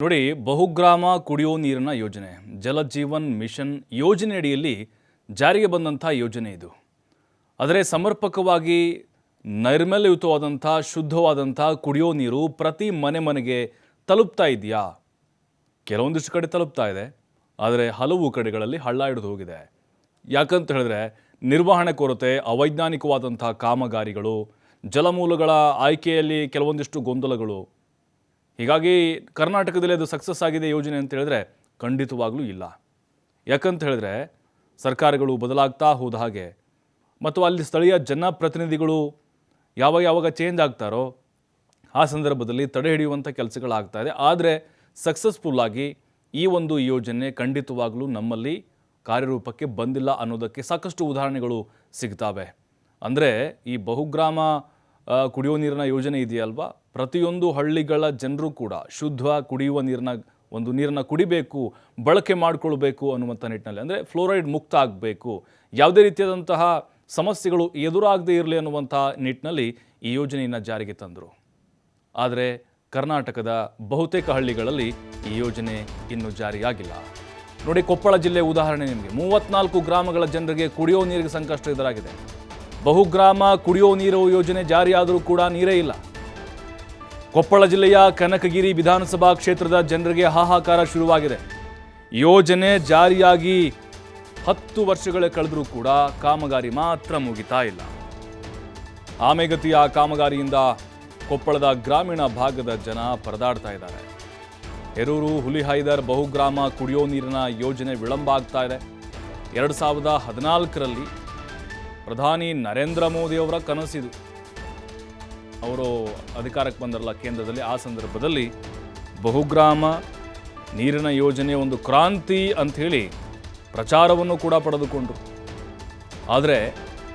ನೋಡಿ, ಬಹುಗ್ರಾಮ ಕುಡಿಯೋ ನೀರಿನ ಯೋಜನೆ ಜಲಜೀವನ್ ಮಿಷನ್ ಯೋಜನೆ ಅಡಿಯಲ್ಲಿ ಜಾರಿಗೆ ಬಂದಂಥ ಯೋಜನೆ ಇದು. ಆದರೆ ಸಮರ್ಪಕವಾಗಿ ನೈರ್ಮಲ್ಯಯುತವಾದಂಥ, ಶುದ್ಧವಾದಂಥ ಕುಡಿಯೋ ನೀರು ಪ್ರತಿ ಮನೆ ಮನೆಗೆ ತಲುಪ್ತಾ ಇದೆಯಾ? ಕೆಲವೊಂದಿಷ್ಟು ಕಡೆ ತಲುಪ್ತಾ ಇದೆ, ಆದರೆ ಹಲವು ಕಡೆಗಳಲ್ಲಿ ಹಳ್ಳ ಹಿಡಿದು ಹೋಗಿದೆ. ಯಾಕಂತ ಹೇಳಿದ್ರೆ, ನಿರ್ವಹಣೆ ಕೊರತೆ, ಅವೈಜ್ಞಾನಿಕವಾದಂಥ ಕಾಮಗಾರಿಗಳು, ಜಲಮೂಲಗಳ ಆಯ್ಕೆಯಲ್ಲಿ ಕೆಲವೊಂದಿಷ್ಟು ಗೊಂದಲಗಳು ಹೀಗಾಗಿ ಕರ್ನಾಟಕದಲ್ಲಿ ಅದು ಸಕ್ಸಸ್ ಆಗಿದೆ ಯೋಜನೆ ಅಂತ ಹೇಳಿದ್ರೆ ಖಂಡಿತವಾಗಲೂ ಇಲ್ಲ. ಯಾಕಂತ ಹೇಳಿದ್ರೆ ಸರ್ಕಾರಗಳು ಬದಲಾಗ್ತಾ ಹೋದ ಹಾಗೆ ಮತ್ತು ಅಲ್ಲಿ ಸ್ಥಳೀಯ ಜನಪ್ರತಿನಿಧಿಗಳು ಯಾವಾಗ ಯಾವಾಗ ಚೇಂಜ್ ಆಗ್ತಾರೋ ಆ ಸಂದರ್ಭದಲ್ಲಿ ತಡೆ ಹಿಡಿಯುವಂಥ ಕೆಲಸಗಳಾಗ್ತಾ ಇದೆ. ಆದರೆ ಸಕ್ಸಸ್ಫುಲ್ ಆಗಿ ಈ ಒಂದು ಯೋಜನೆ ಖಂಡಿತವಾಗಲೂ ನಮ್ಮಲ್ಲಿ ಕಾರ್ಯರೂಪಕ್ಕೆ ಬಂದಿಲ್ಲ ಅನ್ನೋದಕ್ಕೆ ಸಾಕಷ್ಟು ಉದಾಹರಣೆಗಳು ಸಿಗ್ತಾವೆ. ಅಂದರೆ ಈ ಬಹುಗ್ರಾಮ ಕುಡಿಯೋ ನೀರಿನ ಯೋಜನೆ ಇದೆಯಲ್ವಾ? ಪ್ರತಿಯೊಂದು ಹಳ್ಳಿಗಳ ಜನರು ಕೂಡ ಶುದ್ಧ ಕುಡಿಯುವ ನೀರನ್ನ ಒಂದು ನೀರನ್ನು ಕುಡಿಬೇಕು, ಬಳಕೆ ಮಾಡಿಕೊಳ್ಬೇಕು ಅನ್ನುವಂಥ ನಿಟ್ಟಿನಲ್ಲಿ. ಅಂದರೆ ಫ್ಲೋರೈಡ್ ಮುಕ್ತ ಆಗಬೇಕು. ಯಾವುದೇ ರೀತಿಯಾದಂತಹ ಸಮಸ್ಯೆಗಳು ಎದುರಾಗದೇ ಇರಲಿ ಅನ್ನುವಂಥ ನಿಟ್ಟಿನಲ್ಲಿ ಈ ಯೋಜನೆಯನ್ನು ಜಾರಿಗೆ ತಂದರು. ಆದರೆ ಕರ್ನಾಟಕದ ಬಹುತೇಕ ಹಳ್ಳಿಗಳಲ್ಲಿ ಈ ಯೋಜನೆ ಇನ್ನೂ ಜಾರಿಯಾಗಿಲ್ಲ. ನೋಡಿ, ಕೊಪ್ಪಳ ಜಿಲ್ಲೆ ಉದಾಹರಣೆ ನಿಮಗೆ. ಮೂವತ್ನಾಲ್ಕು ಗ್ರಾಮಗಳ ಜನರಿಗೆ ಕುಡಿಯೋ ನೀರಿಗೆ ಸಂಕಷ್ಟ ಎದುರಾಗಿದೆ. ಬಹುಗ್ರಾಮ ಕುಡಿಯೋ ನೀರು ಯೋಜನೆ ಜಾರಿಯಾದರೂ ಕೂಡ ನೀರೇ ಇಲ್ಲ. ಕೊಪ್ಪಳ ಜಿಲ್ಲೆಯ ಕನಕಗಿರಿ ವಿಧಾನಸಭಾ ಕ್ಷೇತ್ರದ ಜನರಿಗೆ ಹಾಹಾಕಾರ ಶುರುವಾಗಿದೆ. ಯೋಜನೆ ಜಾರಿಯಾಗಿ ಹತ್ತು ವರ್ಷಗಳೇ ಕಳೆದರೂ ಕೂಡ ಕಾಮಗಾರಿ ಮಾತ್ರ ಮುಗಿತಾ ಇಲ್ಲ. ಆಮೆಗತಿಯ ಕಾಮಗಾರಿಯಿಂದ ಕೊಪ್ಪಳದ ಗ್ರಾಮೀಣ ಭಾಗದ ಜನ ಪರದಾಡ್ತಾ ಇದ್ದಾರೆ. ಹೆರೂರು ಹುಲಿಹೈದರ್ ಬಹುಗ್ರಾಮ ಕುಡಿಯೋ ನೀರಿನ ಯೋಜನೆ ವಿಳಂಬ ಆಗ್ತಾ ಇದೆ. ಎರಡು ಸಾವಿರದ ಹದಿನಾಲ್ಕರಲ್ಲಿ ಪ್ರಧಾನಿ ನರೇಂದ್ರ ಮೋದಿಯವರ ಕನಸಿದು. ಅವರು ಅಧಿಕಾರಕ್ಕೆ ಬಂದರಲ್ಲ ಕೇಂದ್ರದಲ್ಲಿ, ಆ ಸಂದರ್ಭದಲ್ಲಿ ಬಹುಗ್ರಾಮ ನೀರಿನ ಯೋಜನೆ ಒಂದು ಕ್ರಾಂತಿ ಅಂಥೇಳಿ ಪ್ರಚಾರವನ್ನು ಕೂಡ ಪಡೆದುಕೊಂಡರು. ಆದರೆ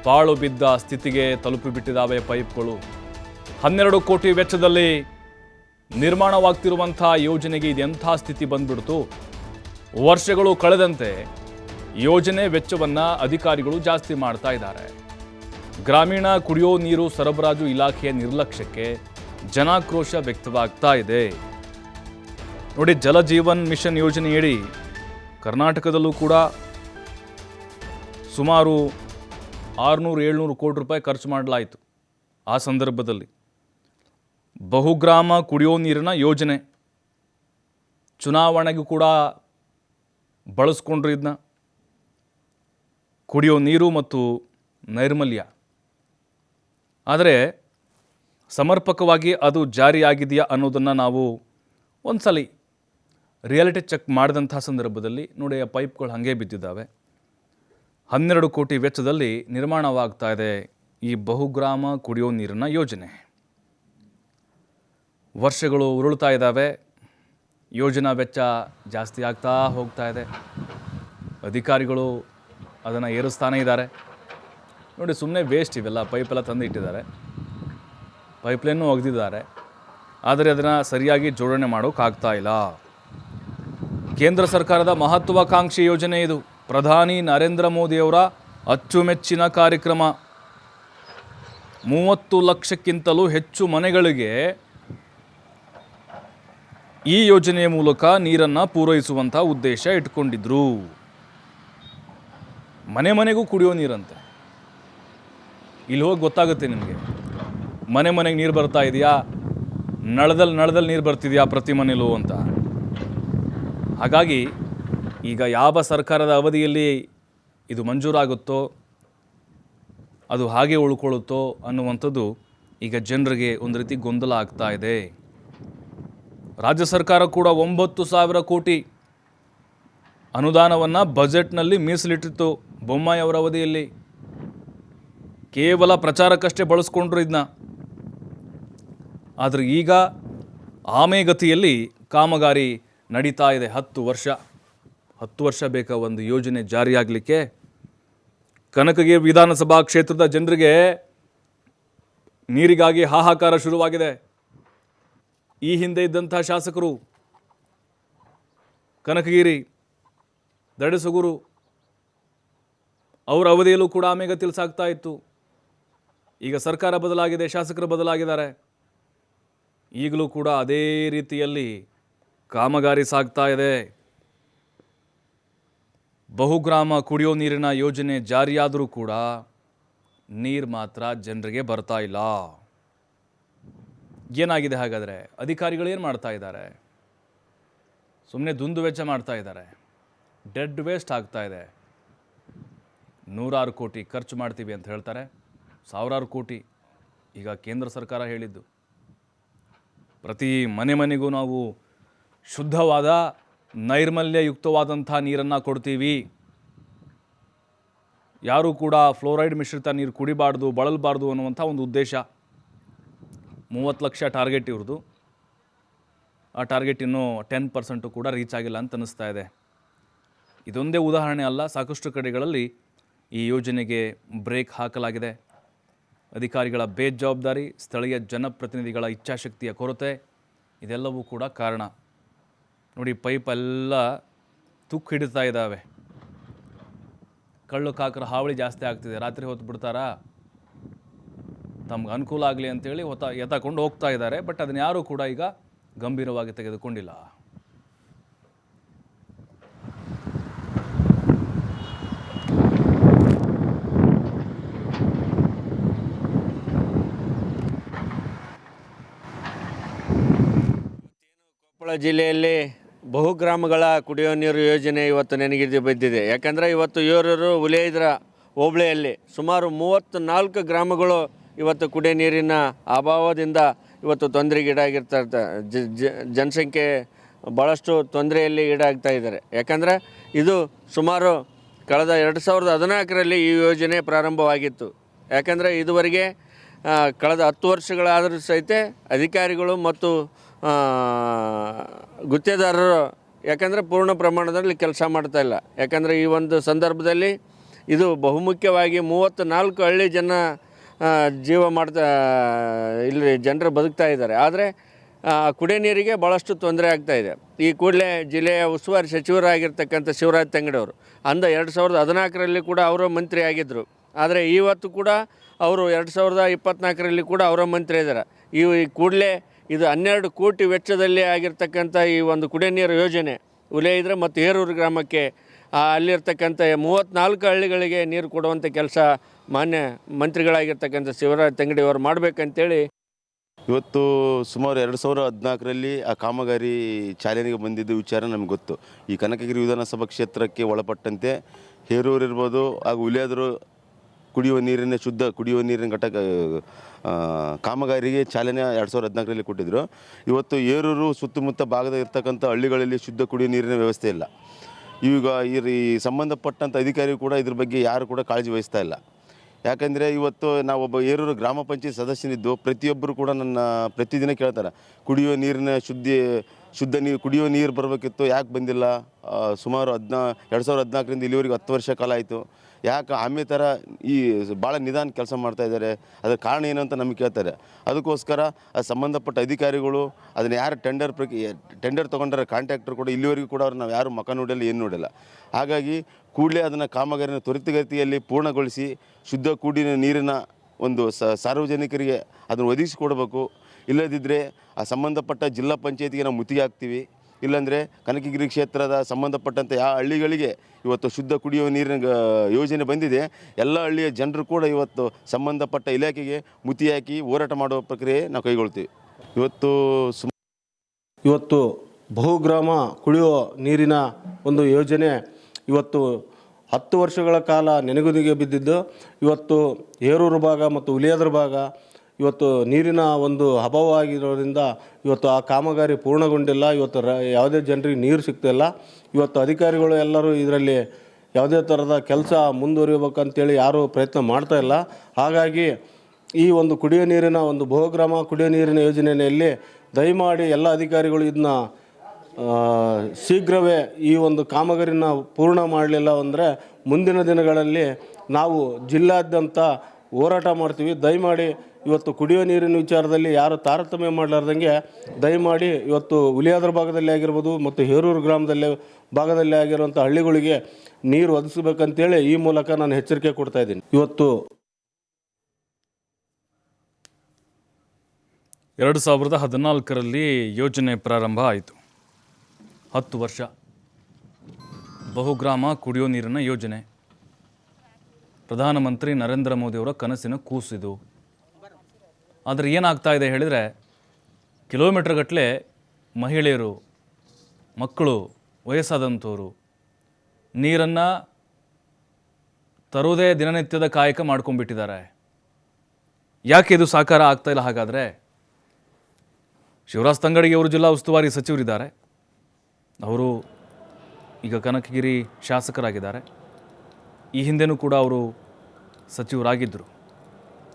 ಪಾಳು ಬಿದ್ದ ಸ್ಥಿತಿಗೆ ತಲುಪಿಬಿಟ್ಟಿದ್ದಾವೆ ಪೈಪ್ಗಳು. ಹನ್ನೆರಡು ಕೋಟಿ ವೆಚ್ಚದಲ್ಲಿ ನಿರ್ಮಾಣವಾಗ್ತಿರುವಂಥ ಯೋಜನೆಗೆ ಇದೆಂಥ ಸ್ಥಿತಿ ಬಂದ್ಬಿಡ್ತು. ವರ್ಷಗಳು ಕಳೆದಂತೆ ಯೋಜನೆ ವೆಚ್ಚವನ್ನು ಅಧಿಕಾರಿಗಳು ಜಾಸ್ತಿ ಮಾಡ್ತಾ ಇದ್ದಾರೆ. ಗ್ರಾಮೀಣ ಕುಡಿಯೋ ನೀರು ಸರಬರಾಜು ಇಲಾಖೆಯ ನಿರ್ಲಕ್ಷ್ಯಕ್ಕೆ ಜನಾಕ್ರೋಶ ವ್ಯಕ್ತವಾಗ್ತಾ ಇದೆ. ನೋಡಿ ಜಲಜೀವನ್ ಮಿಷನ್ ಯೋಜನೆಯಡಿ ಕರ್ನಾಟಕದಲ್ಲೂ ಕೂಡ ಸುಮಾರು ಆರುನೂರು ಏಳ್ನೂರು ಕೋಟಿ ರೂಪಾಯಿ ಖರ್ಚು ಮಾಡಲಾಯಿತು ಆ ಸಂದರ್ಭದಲ್ಲಿ. ಬಹುಗ್ರಾಮ ಕುಡಿಯೋ ನೀರಿನ ಯೋಜನೆ ಚುನಾವಣೆಗೂ ಕೂಡ ಬಳಸ್ಕೊಂಡ್ರು ಇದನ್ನ ಕುಡಿಯೋ ನೀರು ಮತ್ತು ನೈರ್ಮಲ್ಯ. ಆದರೆ ಸಮರ್ಪಕವಾಗಿ ಅದು ಜಾರಿಯಾಗಿದೆಯಾ ಅನ್ನೋದನ್ನು ನಾವು ಒಂದ್ಸಲಿ ರಿಯಾಲಿಟಿ ಚೆಕ್ ಮಾಡಿದಂಥ ಸಂದರ್ಭದಲ್ಲಿ ನೋಡಿ ಆ ಪೈಪ್ಗಳು ಹಾಗೆ ಬಿದ್ದಿದ್ದಾವೆ. ಹನ್ನೆರಡು ಕೋಟಿ ವೆಚ್ಚದಲ್ಲಿ ನಿರ್ಮಾಣವಾಗ್ತಾ ಇದೆ ಈ ಬಹುಗ್ರಾಮ ಕುಡಿಯೋ ನೀರಿನ ಯೋಜನೆ. ವರ್ಷಗಳು ಉರುಳ್ತಾ ಇದ್ದಾವೆ. ಯೋಜನಾ ವೆಚ್ಚ ಜಾಸ್ತಿ ಆಗ್ತಾ ಹೋಗ್ತಾ ಇದೆ. ಅಧಿಕಾರಿಗಳು ಅದನ್ನು ಏರಿಸ್ತಾನೇ ಇದ್ದಾರೆ. ನೋಡಿ ಸುಮ್ಮನೆ ವೇಸ್ಟ್ ಇವೆಲ್ಲ. ಪೈಪೆಲ್ಲ ತಂದು ಇಟ್ಟಿದ್ದಾರೆ ಪೈಪ್ಲೈನು ಒಗೆದಿದ್ದಾರೆ. ಆದರೆ ಅದನ್ನು ಸರಿಯಾಗಿ ಜೋಡಣೆ ಮಾಡೋಕ್ಕಾಗ್ತಾ ಇಲ್ಲ. ಕೇಂದ್ರ ಸರ್ಕಾರದ ಮಹತ್ವಾಕಾಂಕ್ಷಿ ಯೋಜನೆ ಇದು. ಪ್ರಧಾನಿ ನರೇಂದ್ರ ಮೋದಿಯವರ ಅಚ್ಚುಮೆಚ್ಚಿನ ಕಾರ್ಯಕ್ರಮ. ಮೂವತ್ತು ಲಕ್ಷಕ್ಕಿಂತಲೂ ಹೆಚ್ಚು ಮನೆಗಳಿಗೆ ಈ ಯೋಜನೆಯ ಮೂಲಕ ನೀರನ್ನು ಪೂರೈಸುವಂಥ ಉದ್ದೇಶ ಇಟ್ಕೊಂಡಿದ್ರು. ಮನೆ ಮನೆಗೂ ಕುಡಿಯೋ ನೀರಂತೆ. ಇಲ್ಲಿ ಹೋಗಿ ಗೊತ್ತಾಗುತ್ತೆ ನಿಮಗೆ ಮನೆ ಮನೆಗೆ ನೀರು ಬರ್ತಾ ಇದೆಯಾ? ನಳದಲ್ಲಿ ನಳದಲ್ಲಿ ನೀರು ಬರ್ತಿದೆಯಾ ಪ್ರತಿ ಮನೇಲೂ ಅಂತ. ಹಾಗಾಗಿ ಈಗ ಯಾವ ಸರ್ಕಾರದ ಅವಧಿಯಲ್ಲಿ ಇದು ಮಂಜೂರಾಗುತ್ತೋ, ಅದು ಹಾಗೆ ಉಳ್ಕೊಳ್ಳುತ್ತೋ ಅನ್ನುವಂಥದ್ದು ಈಗ ಜನರಿಗೆ ಒಂದು ರೀತಿ ಗೊಂದಲ ಆಗ್ತಾ ಇದೆ. ರಾಜ್ಯ ಸರ್ಕಾರ ಕೂಡ ಒಂಬತ್ತು ಸಾವಿರ ಕೋಟಿ ಅನುದಾನವನ್ನು ಬಜೆಟ್ನಲ್ಲಿ ಮೀಸಲಿಟ್ಟಿತ್ತು ಬೊಮ್ಮಾಯಿ ಅವರ ಅವಧಿಯಲ್ಲಿ. ಕೇವಲ ಪ್ರಚಾರಕ್ಕಷ್ಟೇ ಬಳಸ್ಕೊಂಡ್ರು ಇದನ್ನ ಆದರೆ ಈಗ ಆಮೆಗತಿಯಲ್ಲಿ ಕಾಮಗಾರಿ ನಡೀತಾ ಇದೆ ಹತ್ತು ವರ್ಷ. ಹತ್ತು ವರ್ಷ ಬೇಕಾ ಒಂದು ಯೋಜನೆ ಜಾರಿಯಾಗಲಿಕ್ಕೆ. ಕನಕಗಿರಿ ವಿಧಾನಸಭಾ ಕ್ಷೇತ್ರದ ಜನರಿಗೆ ನೀರಿಗಾಗಿ ಹಾಹಾಕಾರ ಶುರುವಾಗಿದೆ. ಈ ಹಿಂದೆ ಇದ್ದಂಥ ಶಾಸಕರು, ಕನಕಗಿರಿ, ದಡಸುಗುರು, ಅವರ ಅವಧಿಯಲ್ಲೂ ಕೂಡ ಆಮೇಗ ತಿಳಿಸಾಗ್ತಾ ಇತ್ತು. ಈಗ ಸರ್ಕಾರ ಬದಲಾಗಿದೆ, ಶಾಸಕರು ಬದಲಾಗಿದ್ದಾರೆ. ಈಗಲೂ ಕೂಡ ಅದೇ ರೀತಿಯಲ್ಲಿ ಕಾಮಗಾರಿ ಸಾಗ್ತಾ ಇದೆ. ಬಹುಗ್ರಾಮ ಕುಡಿಯೋ ನೀರಿನ ಯೋಜನೆ ಜಾರಿಯಾದರೂ ಕೂಡ ನೀರು ಮಾತ್ರ ಜನರಿಗೆ ಬರ್ತಾ ಇಲ್ಲ. ಏನಾಗಿದೆ ಹಾಗಾದರೆ? ಅಧಿಕಾರಿಗಳು ಏನು ಮಾಡ್ತಾ ಇದ್ದಾರೆ? ಸುಮ್ಮನೆ ದುಂದು ವೆಚ್ಚ ಮಾಡ್ತಾ ಇದ್ದಾರೆ. ಡೆಡ್ ವೇಸ್ಟ್ ಆಗ್ತಾ ಇದೆ. ನೂರಾರು ಕೋಟಿ ಖರ್ಚು ಮಾಡ್ತೀವಿ ಅಂತ ಹೇಳ್ತಾರೆ. ಸಾವಿರಾರು ಕೋಟಿ ಈಗ ಕೇಂದ್ರ ಸರ್ಕಾರ ಹೇಳಿದ್ದು. ಪ್ರತಿ ಮನೆ ಮನೆಗೂ ನಾವು ಶುದ್ಧವಾದ ನೈರ್ಮಲ್ಯಯುಕ್ತವಾದಂಥ ನೀರನ್ನು ಕೊಡ್ತೀವಿ. ಯಾರೂ ಕೂಡ ಫ್ಲೋರೈಡ್ ಮಿಶ್ರಿತ ನೀರು ಕುಡಿಬಾರ್ದು, ಬಳಲಬಾರ್ದು ಅನ್ನುವಂಥ ಒಂದು ಉದ್ದೇಶ. ಮೂವತ್ತು ಲಕ್ಷ ಟಾರ್ಗೆಟ್ ಇವ್ರದ್ದು. ಆ ಟಾರ್ಗೆಟ್ ಇನ್ನೂ ಟೆನ್ ಪರ್ಸೆಂಟು ಕೂಡ ರೀಚ್ ಆಗಿಲ್ಲ ಅಂತ ಅನ್ನಿಸ್ತಾ ಇದೆ. ಇದೊಂದೇ ಉದಾಹರಣೆ ಅಲ್ಲ, ಸಾಕಷ್ಟು ಕಡೆಗಳಲ್ಲಿ ಈ ಯೋಜನೆಗೆ ಬ್ರೇಕ್ ಹಾಕಲಾಗಿದೆ. ಅಧಿಕಾರಿಗಳ ಬೇಜವಾಬ್ದಾರಿ, ಸ್ಥಳೀಯ ಜನಪ್ರತಿನಿಧಿಗಳ ಇಚ್ಛಾಶಕ್ತಿಯ ಕೊರತೆ, ಇದೆಲ್ಲವೂ ಕೂಡ ಕಾರಣ. ನೋಡಿ, ಪೈಪ್ ಎಲ್ಲ ತುಕ್ಕು ಹಿಡಿತಾ ಇದ್ದಾವೆ. ಕಳ್ಳು ಕಾಕರ ಹಾವಳಿ ಜಾಸ್ತಿ ಆಗ್ತಿದೆ. ರಾತ್ರಿ ಹೊತ್ತು ಬಿಡ್ತಾರಾ? ತಮ್ಗೆ ಅನುಕೂಲ ಆಗಲಿ ಅಂತೇಳಿ ಹೊತ್ತ ಎತ್ತಕೊಂಡು ಹೋಗ್ತಾ ಇದ್ದಾರೆ. ಬಟ್ ಅದನ್ನ ಯಾರೂ ಕೂಡ ಈಗ ಗಂಭೀರವಾಗಿ ತೆಗೆದುಕೊಂಡಿಲ್ಲ. ಕೊಪ್ಪಳ ಜಿಲ್ಲೆಯಲ್ಲಿ ಬಹುಗ್ರಾಮಗಳ ಕುಡಿಯೋ ನೀರು ಯೋಜನೆ ಇವತ್ತು ನೆನಗಿದ್ದು ಬಿದ್ದಿದೆ ಯಾಕಂದರೆ ಇವತ್ತು ಇವರೂರು ಉಲೇದ್ರ ಹೋಬಳಿಯಲ್ಲಿ ಸುಮಾರು ಮೂವತ್ತು ನಾಲ್ಕು ಗ್ರಾಮಗಳು ಇವತ್ತು ಕುಡಿಯೋ ನೀರಿನ ಅಭಾವದಿಂದ ಇವತ್ತು ತೊಂದರೆಗೀಡಾಗಿರ್ತಾ. ಜ- ಜನಸಂಖ್ಯೆ ಭಾಳಷ್ಟು ತೊಂದರೆಯಲ್ಲಿ ಈಡಾಗ್ತಾ ಇದ್ದಾರೆ ಯಾಕಂದರೆ ಇದು ಸುಮಾರು ಕಳೆದ ಎರಡು ಸಾವಿರದ ಹದಿನಾಲ್ಕರಲ್ಲಿ ಈ ಯೋಜನೆ ಪ್ರಾರಂಭವಾಗಿತ್ತು ಯಾಕಂದರೆ ಇದುವರೆಗೆ ಕಳೆದ ಹತ್ತು ವರ್ಷಗಳಾದರೂ ಸಹಿತ ಅಧಿಕಾರಿಗಳು ಮತ್ತು ಗುತ್ತೇದಾರರು ಯಾಕಂದರೆ ಪೂರ್ಣ ಪ್ರಮಾಣದಲ್ಲಿ ಕೆಲಸ ಮಾಡ್ತಾ ಇಲ್ಲ. ಯಾಕಂದರೆ ಈ ಒಂದು ಸಂದರ್ಭದಲ್ಲಿ ಇದು ಬಹುಮುಖ್ಯವಾಗಿ ಮೂವತ್ತು ನಾಲ್ಕು ಹಳ್ಳಿ ಜನ ಜೀವ ಮಾಡ್ತಾ, ಇಲ್ಲಿ ಜನರು ಬದುಕ್ತಾ ಇದ್ದಾರೆ. ಆದರೆ ಕುಡಿಯೋ ನೀರಿಗೆ ಭಾಳಷ್ಟು ತೊಂದರೆ ಆಗ್ತಾಯಿದೆ ಈ ಕೂಡಲೇ ಜಿಲ್ಲೆಯ ಉಸ್ತುವಾರಿ ಸಚಿವರಾಗಿರ್ತಕ್ಕಂಥ ಶಿವರಾಜ್ ತಂಗಡಿಯವರು ಅಂದ ಎರಡು ಸಾವಿರದ ಹದಿನಾಲ್ಕರಲ್ಲಿ ಕೂಡ ಅವರು ಮಂತ್ರಿ ಆಗಿದ್ದರು ಆದರೆ ಇವತ್ತು ಕೂಡ ಅವರು ಎರಡು ಸಾವಿರದ ಇಪ್ಪತ್ತ್ನಾಲ್ಕರಲ್ಲಿ ಕೂಡ ಅವರ ಮಂತ್ರಿ ಇದ್ದಾರೆ. ಈ ಕೂಡಲೇ ಇದು ಹನ್ನೆರಡು ಕೋಟಿ ವೆಚ್ಚದಲ್ಲಿ ಆಗಿರ್ತಕ್ಕಂಥ ಈ ಒಂದು ಕುಡಿಯೋ ನೀರು ಯೋಜನೆ ಉಲೇಯಿದ್ರೆ ಮತ್ತು ಹೇರೂರು ಗ್ರಾಮಕ್ಕೆ ಅಲ್ಲಿರ್ತಕ್ಕಂಥ ಮೂವತ್ತ್ನಾಲ್ಕು ಹಳ್ಳಿಗಳಿಗೆ ನೀರು ಕೊಡುವಂಥ ಕೆಲಸ ಮಾನ್ಯ ಮಂತ್ರಿಗಳಾಗಿರ್ತಕ್ಕಂಥ ಶಿವರಾಜ್ ತಂಗಡಿ ಅವರು ಮಾಡಬೇಕಂತೇಳಿ ಇವತ್ತು ಸುಮಾರು ಎರಡು ಸಾವಿರ ಹದಿನಾಲ್ಕರಲ್ಲಿ ಆ ಕಾಮಗಾರಿ ಚಾಲನೆಗೆ ಬಂದಿದ್ದ ವಿಚಾರ ನಮ್ಗೆ ಗೊತ್ತು. ಈ ಕನಕಗಿರಿ ವಿಧಾನಸಭಾ ಕ್ಷೇತ್ರಕ್ಕೆ ಒಳಪಟ್ಟಂತೆ ಹೇರೂರು ಇರ್ಬೋದು ಹಾಗೂ ಉಲಿಯಾದರು ಕುಡಿಯುವ ನೀರಿನ ಶುದ್ಧ ಕುಡಿಯುವ ನೀರಿನ ಘಟಕ ಕಾಮಗಾರಿಗೆ ಚಾಲನೆ ಎರಡು ಸಾವಿರದ ಹದಿನಾಲ್ಕರಲ್ಲಿ ಕೊಟ್ಟಿದ್ದರು ಇವತ್ತು ಏರೂರು ಸುತ್ತಮುತ್ತ ಭಾಗದ ಇರ್ತಕ್ಕಂಥ ಹಳ್ಳಿಗಳಲ್ಲಿ ಶುದ್ಧ ಕುಡಿಯುವ ನೀರಿನ ವ್ಯವಸ್ಥೆ ಇಲ್ಲ. ಈಗ ಈ ಸಂಬಂಧಪಟ್ಟಂಥ ಅಧಿಕಾರಿ ಕೂಡ ಇದ್ರ ಬಗ್ಗೆ ಯಾರು ಕೂಡ ಕಾಳಜಿ ವಹಿಸ್ತಾ ಇಲ್ಲ. ಯಾಕಂದರೆ ಇವತ್ತು ನಾವೊಬ್ಬ ಏರೂರು ಗ್ರಾಮ ಪಂಚಾಯತ್ ಸದಸ್ಯನಿದ್ದು ಪ್ರತಿಯೊಬ್ಬರು ಕೂಡ ನನ್ನ ಪ್ರತಿದಿನ ಕೇಳ್ತಾರೆ, ಕುಡಿಯುವ ನೀರಿನ ಶುದ್ಧಿ, ಶುದ್ಧ ನೀರು ಕುಡಿಯುವ ನೀರು ಬರಬೇಕಿತ್ತು, ಯಾಕೆ ಬಂದಿಲ್ಲ? ಸುಮಾರು ಹದಿನಾ, ಎರಡು ಸಾವಿರದ ಹದಿನಾಲ್ಕರಿಂದ ಇಲ್ಲಿವರೆಗೆ ಹತ್ತು ವರ್ಷ ಕಾಲ ಆಯಿತು. ಯಾಕೆ ಆಮೆ ಥರ ಈ ಭಾಳ ನಿಧಾನ ಕೆಲಸ ಮಾಡ್ತಾ ಇದ್ದಾರೆ? ಅದರ ಕಾರಣ ಏನು ಅಂತ ನಮಗೆ ಕೇಳ್ತಾರೆ. ಅದಕ್ಕೋಸ್ಕರ ಅದು ಸಂಬಂಧಪಟ್ಟ ಅಧಿಕಾರಿಗಳು ಅದನ್ನು ಯಾರು ಟೆಂಡರ್ ಪ್ರಕ್ರಿಯೆ ಟೆಂಡರ್ ತೊಗೊಂಡಾರ ಕಾಂಟ್ರಾಕ್ಟರ್ ಕೂಡ ಇಲ್ಲಿವರೆಗೂ ಕೂಡ ಅವ್ರು ನಾವು ಯಾರು ಮಕ ನೋಡಿಲ್ಲ, ಏನು ನೋಡಿಲ್ಲ. ಹಾಗಾಗಿ ಕೂಡಲೇ ಅದನ್ನು ಕಾಮಗಾರಿನ ತ್ವರಿತಗತಿಯಲ್ಲಿ ಪೂರ್ಣಗೊಳಿಸಿ ಶುದ್ಧ ಕೂಡಿನ ನೀರಿನ ಒಂದು ಸಾರ್ವಜನಿಕರಿಗೆ ಅದನ್ನು ಒದಗಿಸಿಕೊಡಬೇಕು. ಇಲ್ಲದಿದ್ದರೆ ಆ ಸಂಬಂಧಪಟ್ಟ ಜಿಲ್ಲಾ ಪಂಚಾಯತಿಗೆ ನಾವು ಮುತ್ತಿಗೆ ಹಾಕ್ತೀವಿ. ಇಲ್ಲಾಂದರೆ ಕನಕಗಿರಿ ಕ್ಷೇತ್ರದ ಸಂಬಂಧಪಟ್ಟಂಥ ಯಾವ ಹಳ್ಳಿಗಳಿಗೆ ಇವತ್ತು ಶುದ್ಧ ಕುಡಿಯುವ ನೀರಿನ ಯೋಜನೆ ಬಂದಿದೆ. ಎಲ್ಲ ಹಳ್ಳಿಯ ಜನರು ಕೂಡ ಇವತ್ತು ಸಂಬಂಧಪಟ್ಟ ಇಲಾಖೆಗೆ ಮುತಿ ಹಾಕಿ ಹೋರಾಟ ಮಾಡುವ ಪ್ರಕ್ರಿಯೆ ನಾವು ಕೈಗೊಳ್ತೀವಿ. ಇವತ್ತು ಸುಮ ಇವತ್ತು ಬಹುಗ್ರಾಮ ಕುಡಿಯುವ ನೀರಿನ ಒಂದು ಯೋಜನೆ ಇವತ್ತು ಹತ್ತು ವರ್ಷಗಳ ಕಾಲ ನೆನೆಗುದಿಗೆ ಬಿದ್ದಿದ್ದು. ಇವತ್ತು ಹೇರೂರು ಭಾಗ ಮತ್ತು ಉಲಿಯಾದ್ರ ಭಾಗ ಇವತ್ತು ನೀರಿನ ಒಂದು ಅಭಾವ ಆಗಿರೋದ್ರಿಂದ ಇವತ್ತು ಆ ಕಾಮಗಾರಿ ಪೂರ್ಣಗೊಂಡಿಲ್ಲ, ಇವತ್ತು ರ, ಯಾವುದೇ ಜನರಿಗೆ ನೀರು ಸಿಗ್ತಿಲ್ಲ. ಇವತ್ತು ಅಧಿಕಾರಿಗಳು ಎಲ್ಲರೂ ಇದರಲ್ಲಿ ಯಾವುದೇ ಥರದ ಕೆಲಸ ಮುಂದುವರಿಬೇಕಂತೇಳಿ ಯಾರೂ ಪ್ರಯತ್ನ ಮಾಡ್ತಾ ಇಲ್ಲ. ಹಾಗಾಗಿ ಈ ಒಂದು ಕುಡಿಯೋ ನೀರಿನ ಒಂದು ಬಹುಗ್ರಾಮ ಕುಡಿಯೋ ನೀರಿನ ಯೋಜನೆಯಲ್ಲಿ ದಯಮಾಡಿ ಎಲ್ಲ ಅಧಿಕಾರಿಗಳು ಇದನ್ನ ಶೀಘ್ರವೇ ಈ ಒಂದು ಕಾಮಗಾರಿನ ಪೂರ್ಣ ಮಾಡಲಿಲ್ಲ ಅಂದರೆ ಮುಂದಿನ ದಿನಗಳಲ್ಲಿ ನಾವು ಜಿಲ್ಲಾದ್ಯಂತ ಹೋರಾಟ ಮಾಡ್ತೀವಿ. ದಯಮಾಡಿ ಇವತ್ತು ಕುಡಿಯೋ ನೀರಿನ ವಿಚಾರದಲ್ಲಿ ಯಾರು ತಾರತಮ್ಯ ಮಾಡಲಾರ್ದಂಗೆ ದಯಮಾಡಿ ಇವತ್ತು ಉಲಿಯಾದ್ರ ಭಾಗದಲ್ಲಿ ಆಗಿರ್ಬೋದು ಮತ್ತು ಹೇರೂರು ಗ್ರಾಮದಲ್ಲಿ ಭಾಗದಲ್ಲಿ ಆಗಿರುವಂಥ ಹಳ್ಳಿಗಳಿಗೆ ನೀರು ಒದಗಿಸ್ಬೇಕಂತೇಳಿ ಈ ಮೂಲಕ ನಾನು ಎಚ್ಚರಿಕೆ ಕೊಡ್ತಾ ಇದ್ದೀನಿ. ಇವತ್ತು ಎರಡು ಸಾವಿರದ ಹದಿನಾಲ್ಕರಲ್ಲಿ ಯೋಜನೆ ಪ್ರಾರಂಭ ಆಯಿತು. ಹತ್ತು ವರ್ಷ. ಬಹುಗ್ರಾಮ ಕುಡಿಯೋ ನೀರಿನ ಯೋಜನೆ. ಪ್ರಧಾನಮಂತ್ರಿ ನರೇಂದ್ರ ಮೋದಿಯವರ ಕನಸಿನ ಕೂಸಿದು. ಆದರೆ ಏನಾಗ್ತಾ ಇದೆ ಹೇಳಿದರೆ ಕಿಲೋಮೀಟರ್ ಗಟ್ಟಲೆ ಮಹಿಳೆಯರು, ಮಕ್ಕಳು, ವಯಸ್ಸಾದಂಥವರು ನೀರನ್ನು ತರುವುದೇ ದಿನನಿತ್ಯದ ಕಾಯಕ ಮಾಡ್ಕೊಂಡ್ಬಿಟ್ಟಿದ್ದಾರೆ. ಯಾಕೆ ಇದು ಸಾಕಾರ ಆಗ್ತಾ ಇಲ್ಲ ಹಾಗಾದರೆ? ಶಿವರಾಜ್ ತಂಗಡಿಗೆ ಅವರು ಜಿಲ್ಲಾ ಉಸ್ತುವಾರಿ ಸಚಿವರಿದ್ದಾರೆ. ಅವರು ಈಗ ಕನಕಗಿರಿ ಶಾಸಕರಾಗಿದ್ದಾರೆ. ಈ ಹಿಂದೆನೂ ಕೂಡ ಅವರು ಸಚಿವರಾಗಿದ್ದರು.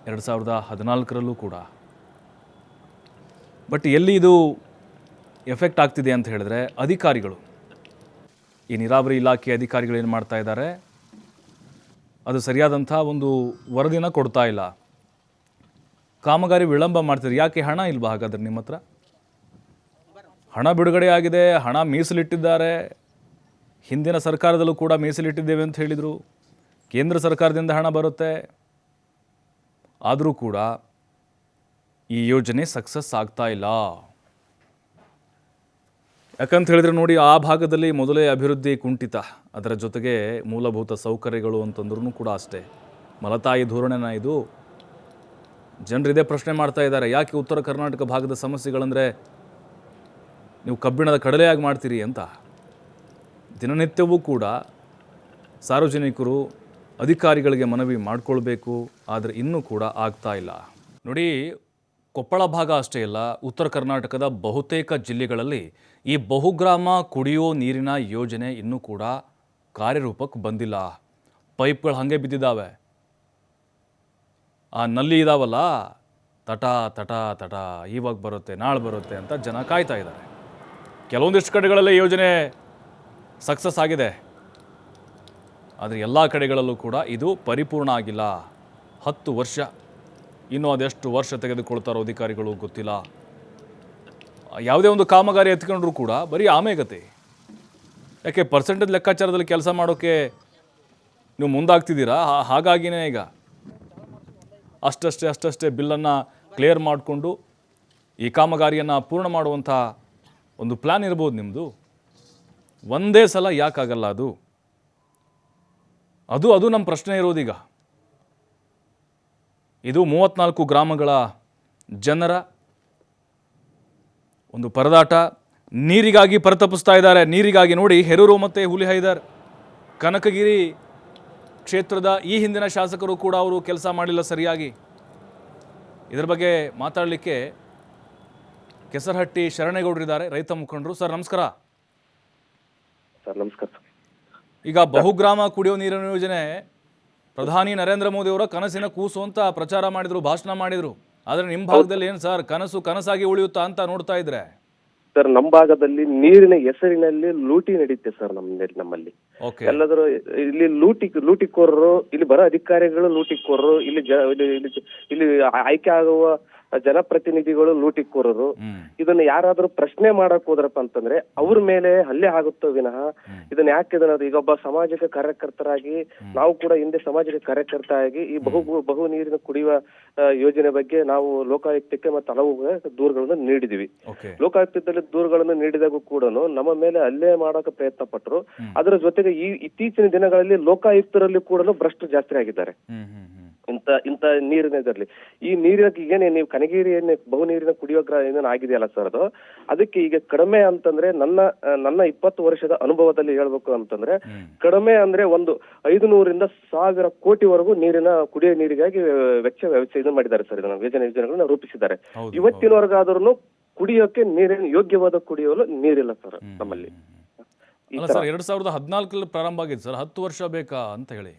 ಎರಡು ಸಾವಿರದ ಹದಿನಾಲ್ಕರಲ್ಲೂ ಕೂಡ. ಬಟ್ ಎಲ್ಲಿ ಇದು ಎಫೆಕ್ಟ್ ಆಗ್ತಿದೆ ಅಂತ ಹೇಳಿದ್ರೆ ಅಧಿಕಾರಿಗಳು. ಈ ನೀರಾವರಿ ಇಲಾಖೆ ಅಧಿಕಾರಿಗಳು ಏನು ಮಾಡ್ತಾ ಇದ್ದಾರೆ? ಅದು ಸರಿಯಾದಂಥ ಒಂದು ವರದಿನ ಕೊಡ್ತಾ ಇಲ್ಲ. ಕಾಮಗಾರಿ ವಿಳಂಬ ಮಾಡ್ತಿದ್ದಾರೆ. ಯಾಕೆ ಹಣ ಇಲ್ವಾ ಹಾಗಾದ್ರೆ ನಿಮ್ಮ ಹತ್ರ? ಹಣ ಬಿಡುಗಡೆ ಆಗಿದೆ, ಹಣ ಮೀಸಲಿಟ್ಟಿದ್ದಾರೆ. ಹಿಂದಿನ ಸರ್ಕಾರದಲ್ಲೂ ಕೂಡ ಮೀಸಲಿಟ್ಟಿದ್ದೇವೆ ಅಂತ ಹೇಳಿದರು. ಕೇಂದ್ರ ಸರ್ಕಾರದಿಂದ ಹಣ ಬರುತ್ತೆ. ಆದರೂ ಕೂಡ ಈ ಯೋಜನೆ ಸಕ್ಸಸ್ ಆಗ್ತಾ ಇಲ್ಲ. ಯಾಕಂತ ಹೇಳಿದ್ರೆ ನೋಡಿ, ಆ ಭಾಗದಲ್ಲಿ ಮೊದಲೇ ಅಭಿವೃದ್ಧಿ ಕುಂಠಿತ. ಅದರ ಜೊತೆಗೆ ಮೂಲಭೂತ ಸೌಕರ್ಯಗಳು ಅಂತಂದ್ರೂ ಕೂಡ ಅಷ್ಟೇ. ಮಲತಾಯಿ ಧೋರಣೆನ ಇದು ಜನರು ಇದೇ ಪ್ರಶ್ನೆ ಮಾಡ್ತಾ ಇದ್ದಾರೆ. ಯಾಕೆ ಉತ್ತರ ಕರ್ನಾಟಕ ಭಾಗದ ಸಮಸ್ಯೆಗಳಂದರೆ ನೀವು ಕಬ್ಬಿಣದ ಕಡಲೆಯಾಗಿ ಮಾಡ್ತೀರಿ ಅಂತ. ದಿನನಿತ್ಯವೂ ಕೂಡ ಸಾರ್ವಜನಿಕರು ಅಧಿಕಾರಿಗಳಿಗೆ ಮನವಿ ಮಾಡಿಕೊಳ್ಬೇಕು. ಆದರೆ ಇನ್ನೂ ಕೂಡ ಆಗ್ತಾ ಇಲ್ಲ. ನೋಡಿ, ಕೊಪ್ಪಳ ಭಾಗ ಅಷ್ಟೇ ಇಲ್ಲ, ಉತ್ತರ ಕರ್ನಾಟಕದ ಬಹುತೇಕ ಜಿಲ್ಲೆಗಳಲ್ಲಿ ಈ ಬಹುಗ್ರಾಮ ಕುಡಿಯೋ ನೀರಿನ ಯೋಜನೆ ಇನ್ನೂ ಕೂಡ ಕಾರ್ಯರೂಪಕ್ಕೆ ಬಂದಿಲ್ಲ. ಪೈಪ್ಗಳು ಹಾಗೆ ಬಿದ್ದಿದ್ದಾವೆ ಆ ನಲ್ಲಿ ಇದಾವಲ್ಲ, ತಟ ತಟ ತಟ, ಇವಾಗ ಬರುತ್ತೆ, ನಾಳೆ ಬರುತ್ತೆ ಅಂತ ಜನ ಕಾಯ್ತಾ ಇದ್ದಾರೆ. ಕೆಲವೊಂದಿಷ್ಟು ಕಡೆಗಳಲ್ಲಿ ಯೋಜನೆ ಸಕ್ಸಸ್ ಆಗಿದೆ. ಆದರೆ ಎಲ್ಲ ಕಡೆಗಳಲ್ಲೂ ಕೂಡ ಇದು ಪರಿಪೂರ್ಣ ಆಗಿಲ್ಲ. ಹತ್ತು ವರ್ಷ. ಇನ್ನೂ ಅದೆಷ್ಟು ವರ್ಷ ತೆಗೆದುಕೊಳ್ತಾರೋ ಅಧಿಕಾರಿಗಳು ಗೊತ್ತಿಲ್ಲ. ಯಾವುದೇ ಒಂದು ಕಾಮಗಾರಿ ಎತ್ಕೊಂಡ್ರೂ ಕೂಡ ಬರೀ ಆಮೇಗತೆ ಯಾಕೆ ಪರ್ಸೆಂಟೇಜ್ ಲೆಕ್ಕಾಚಾರದಲ್ಲಿ ಕೆಲಸ ಮಾಡೋಕ್ಕೆ ನೀವು ಮುಂದಾಗ್ತಿದ್ದೀರಾ? ಹಾಗಾಗಿನೇ ಈಗ. ಅಷ್ಟಷ್ಟೇ ಅಷ್ಟಷ್ಟೇ ಬಿಲ್ಲನ್ನು ಕ್ಲಿಯರ್ ಮಾಡಿಕೊಂಡು ಈ ಕಾಮಗಾರಿಯನ್ನು ಪೂರ್ಣ ಮಾಡುವಂಥ ಒಂದು ಪ್ಲ್ಯಾನ್ ಇರ್ಬೋದು ನಿಮ್ಮದು ಒಂದೇ ಸಲ ಯಾಕಾಗಲ್ಲ ಅದು? ಅದು ಅದು ನಮ್ಮ ಪ್ರಶ್ನೆ ಇರೋದೀಗ. ಇದು ಮೂವತ್ನಾಲ್ಕು ಗ್ರಾಮಗಳ ಜನರ ಒಂದು ಪರದಾಟ. ನೀರಿಗಾಗಿ ಪರತಪಿಸ್ತಾ ಇದ್ದಾರೆ. ನೀರಿಗಾಗಿ ನೋಡಿ ಹೆರೂರು ಮತ್ತು ಹುಲಿಹೈದರ್ ಕನಕಗಿರಿ ಕ್ಷೇತ್ರದ ಈ ಹಿಂದಿನ ಶಾಸಕರು ಕೂಡ ಅವರು ಕೆಲಸ ಮಾಡಿಲ್ಲ ಸರಿಯಾಗಿ. ಇದರ ಬಗ್ಗೆ ಮಾತಾಡಲಿಕ್ಕೆ ಕೆಸರಹಟ್ಟಿ ಶರಣೇಗೌಡರಿದ್ದಾರೆ ರೈತ ಮುಖಂಡರು. ಸರ್ ನಮಸ್ಕಾರ. ಸರ್ ನಮಸ್ಕಾರ ಈಗ ಬಹುಗ್ರಾಮ ಕುಡಿಯೋ ನೀರಿನ ಯೋಜನೆ ಪ್ರಧಾನಿ ನರೇಂದ್ರ ಮೋದಿ ಅವರ ಕನಸಿನ ಕೂಸು ಅಂತ ಪ್ರಚಾರ ಮಾಡಿದ್ರು ಭಾಷಣ ಮಾಡಿದ್ರು. ಆದ್ರೆ ನಿಮ್ಮ ಭಾಗದಲ್ಲಿ ಏನು ಸರ್ ಕನಸು ಕನಸಾಗಿ ಉಳಿಯುತ್ತಾ ಅಂತ ನೋಡ್ತಾ ಇದ್ರೆ? ಸರ್ ನಮ್ಮ ಭಾಗದಲ್ಲಿ ನೀರಿನ ಹೆಸರಿನಲ್ಲಿ ಲೂಟಿ ನಡೀತೆ ಸರ್ ನಮ್ಮಲ್ಲಿ. ನಮ್ಮಲ್ಲಿ ಎಲ್ಲಾದರೂ ಇಲ್ಲಿ ಲೂಟಿ ಲೂಟಿಕೋರರು ಇಲ್ಲಿ ಬರೋ ಅಧಿಕಾರಿಗಳು ಲೂಟಿಕೋರರು ಇಲ್ಲಿ ಇಲ್ಲಿ ಇಲ್ಲಿ ಆಯ್ಕೆ ಆಗುವ ಜನಪ್ರತಿನಿಧಿಗಳು ಲೂಟಿಕೋರರು. ಕೋರೋದು ಇದನ್ನ ಯಾರಾದ್ರೂ ಪ್ರಶ್ನೆ ಮಾಡಕ್ ಹೋದ್ರಪ್ಪ ಅಂತಂದ್ರೆ ಅವ್ರ ಮೇಲೆ ಹಲ್ಲೆ ಆಗುತ್ತೋ ವಿನಃ ಇದನ್ನ ಯಾಕೆ ಇದನ್ನ ಈಗ ಒಬ್ಬ ಸಾಮಾಜಿಕ ಕಾರ್ಯಕರ್ತರಾಗಿ ನಾವು ಕೂಡ ಹಿಂದೆ ಸಾಮಾಜಿಕ ಕಾರ್ಯಕರ್ತ ಆಗಿ ಈ ಬಹು ಬಹು ನೀರಿನ ಕುಡಿಯುವ ಯೋಜನೆ ಬಗ್ಗೆ ನಾವು ಲೋಕಾಯುಕ್ತಕ್ಕೆ ಮತ್ತೆ ಹಲವು ದೂರುಗಳನ್ನು ನೀಡಿದಿವಿ. ಲೋಕಾಯುಕ್ತದಲ್ಲಿ ದೂರುಗಳನ್ನು ನೀಡಿದಾಗೂ ಕೂಡ ನಮ್ಮ ಮೇಲೆ ಹಲ್ಲೆ ಮಾಡಕ ಪ್ರಯತ್ನ ಪಟ್ಟರು ಅದರ ಜೊತೆಗೆ ಈ ಇತ್ತೀಚಿನ ದಿನಗಳಲ್ಲಿ ಲೋಕಾಯುಕ್ತರಲ್ಲಿ ಕೂಡ ಭ್ರಷ್ಟ ಜಾಸ್ತಿ ಆಗಿದ್ದಾರೆ. ಇಂತ ಇಂತ ನೀರಿನ ಇದರಲ್ಲಿ. ಈ ನೀರಿನ ಏನೇ ನೀವು ಕನಗಿರಿ ಏನೇ ಬಹು ನೀರಿನ ಕುಡಿಯೋ ಏನೇನು ಆಗಿದೆಯಲ್ಲ ಸರ್ ಅದು? ಅದಕ್ಕೆ ಈಗ ಕಡಿಮೆ ಅಂತಂದ್ರೆ ನನ್ನ ನನ್ನ ಇಪ್ಪತ್ತು ವರ್ಷದ ಅನುಭವದಲ್ಲಿ ಹೇಳ್ಬೇಕು ಅಂತಂದ್ರೆ. ಕಡಿಮೆ ಅಂದ್ರೆ ಒಂದು ಐದು ನೂರಿಂದ ಸಾವಿರ ಕೋಟಿವರೆಗೂ ನೀರಿನ ಕುಡಿಯೋ ನೀರಿಗಾಗಿ ವೆಚ್ಚ ವ್ಯವಸ್ಥೆ ಇದು ಮಾಡಿದ್ದಾರೆ ಸರ್ ಇದನ್ನ ಯೋಜನೆ ಯೋಜನೆಗಳನ್ನ ರೂಪಿಸಿದ್ದಾರೆ. ಇವತ್ತಿನವರೆಗಾದ್ರೂ ಕುಡಿಯೋಕೆ ನೀರಿನ ಯೋಗ್ಯವಾದ ಕುಡಿಯಲು ನೀರಿಲ್ಲ ಸರ್ ನಮ್ಮಲ್ಲಿ. ಸರ್ ಎರಡ್ ಸಾವಿರದ ಹದಿನಾಲ್ಕರಲ್ಲಿ ಪ್ರಾರಂಭ ಆಗಿದೆ ಸರ್ ಹತ್ತು ವರ್ಷ ಬೇಕಾ ಅಂತ ಹೇಳಿ.